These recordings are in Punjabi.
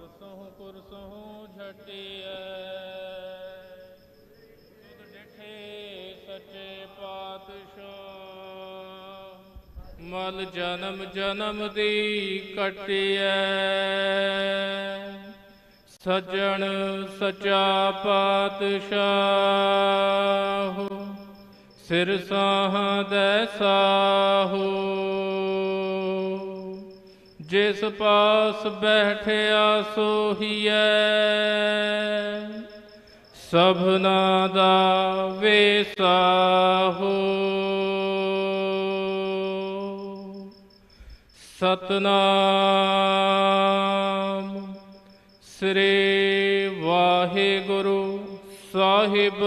ਅਰਸੋਂ ਕੁਰਸੋਂ ਝਟਿਐ ਤੁਧ ਡਿਠੇ ਸੱਚੇ ਪਾਤਸ਼ਾਹ। ਮਲ ਜਨਮ ਜਨਮ ਦੀ ਕਟਿਐ। ਸਜਣ ਸਚਾ ਪਾਤਸ਼ਾਹ। ਸਿਰ ਸਾਹਦੈ ਸਾਹੋ। ਜਿਸ ਪਾਸ ਬੈਠਿਆ ਸੋਹੀਐ ਸਭਨਾ ਦਾ ਵੇਸਾਹੋ ਸਤਨਾਮ ਸ੍ਰੀ ਵਾਹਿਗੁਰੂ ਸਾਹਿਬ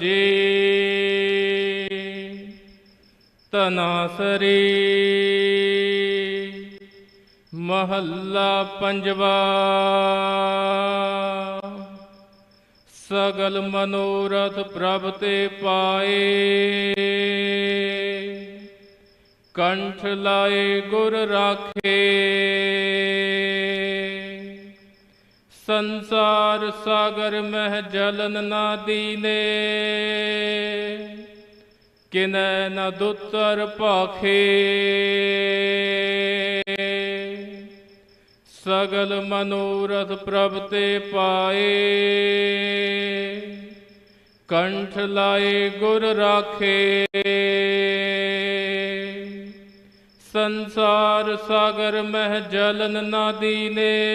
ਜੀ। ਤਨਾਸਰੀ ਮਹੱਲਾ ਪੰਜਵਾ। ਸਗਲ ਮਨੋਰਥ ਪ੍ਰਭ ਤੇ ਪਾਏ। ਕੰਠ ਲਾਏ ਗੁਰ ਰਾਖੇ। ਸੰਸਾਰ ਸਾਗਰ ਮਹਿ ਜਲਨ ਨਾ ਦੀਨੇ। ਕਿਨੈ ਨ ਦੁੱਤਰ ਭਾਖੇ। ਸਗਲ ਮਨੋਰਥ ਪ੍ਰਭ ਤੇ ਪਾਏ। ਕੰਠ ਲਾਏ ਗੁਰ ਰਾਖੇ। ਸੰਸਾਰ ਸਾਗਰ ਮਹਿ ਜਲਨ ਨਾ ਦੀਨੇ।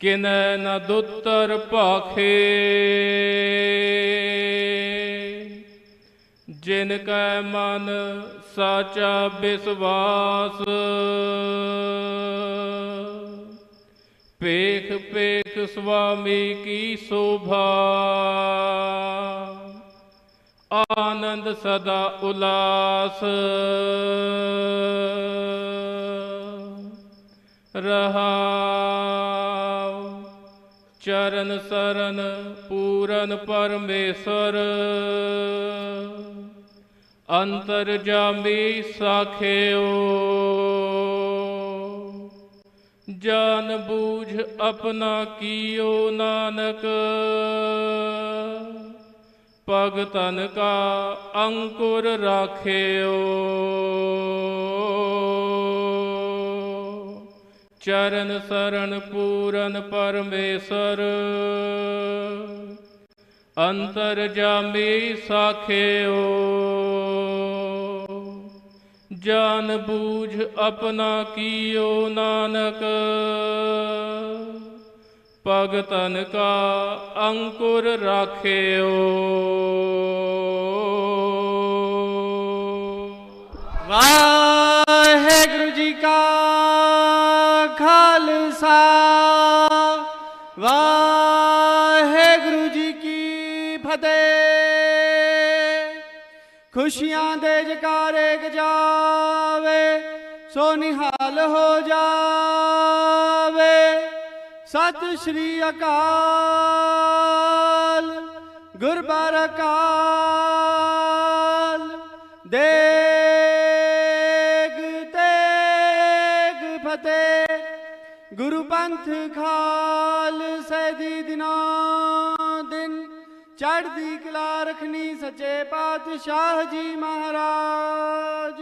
ਕਿਨੈ ਨ ਦੁੱਤਰ ਭਾਖੇ। ਜਿਨ ਕੈ ਮਨ ਸਾਚਾ ਵਿਸਵਾਸ ਪੇਖ ਪੇਖ ਸੁਆਮੀ ਕੀ ਸੋਭਾ। ਆਨੰਦ ਸਦਾ ਉਲਾਸ। ਰਹਾਉ ਚਰਨ ਸਰਨ ਪੂਰਨ ਪਰਮੇਸ਼ਰ। ਅੰਤਰ ਜਾਮੀ ਸਾਖਿਓ। ਜਾਨ ਬੂਝ ਆਪਣਾ ਕੀਓ ਨਾਨਕ। ਭਗਤਨ ਕਾ ਅੰਕੁਰ ਰਾਖਿਓ। ਚਰਨ ਸਰਨ ਪੂਰਨ ਪਰਮੇਸ਼ਰ। ਅੰਤਰ ਜਾਮੀ ਸਾਖਿਓ। ਜਾਨ ਬੂਝ ਆਪਣਾ ਕੀਓ ਨਾਨਕ। ਭਗਤਨ ਕਾ ਅੰਕੁਰ ਰਾਖਿਓ। ਵਾਹਿਗੁਰੂ ਜੀ ਕਾ ਫਤਿਹ ਖੁਸ਼ੀਆਂ ਦੇ ਜਕਾਰੇ ਗਜਾਵੇ ਸੋ ਨਿਹਾਲ ਹੋ ਜਾਵੇ। ਸਤਿ ਸ਼੍ਰੀ ਅਕਾਲ ਗੁਰਬਾਰ ਅਕਾਲ ਦੇਗ ਤੇਗ ਫਤਿਹ, ਗੁਰੂ ਪੰਥ ਖਾਲਸੇ ਦੀ ਦਿਨਾਂ ਚੜ੍ਹਦੀ ਕਲਾ ਰਖਣੀ ਸੱਚੇ ਪਾਤਸ਼ਾਹ ਜੀ ਮਹਾਰਾਜ।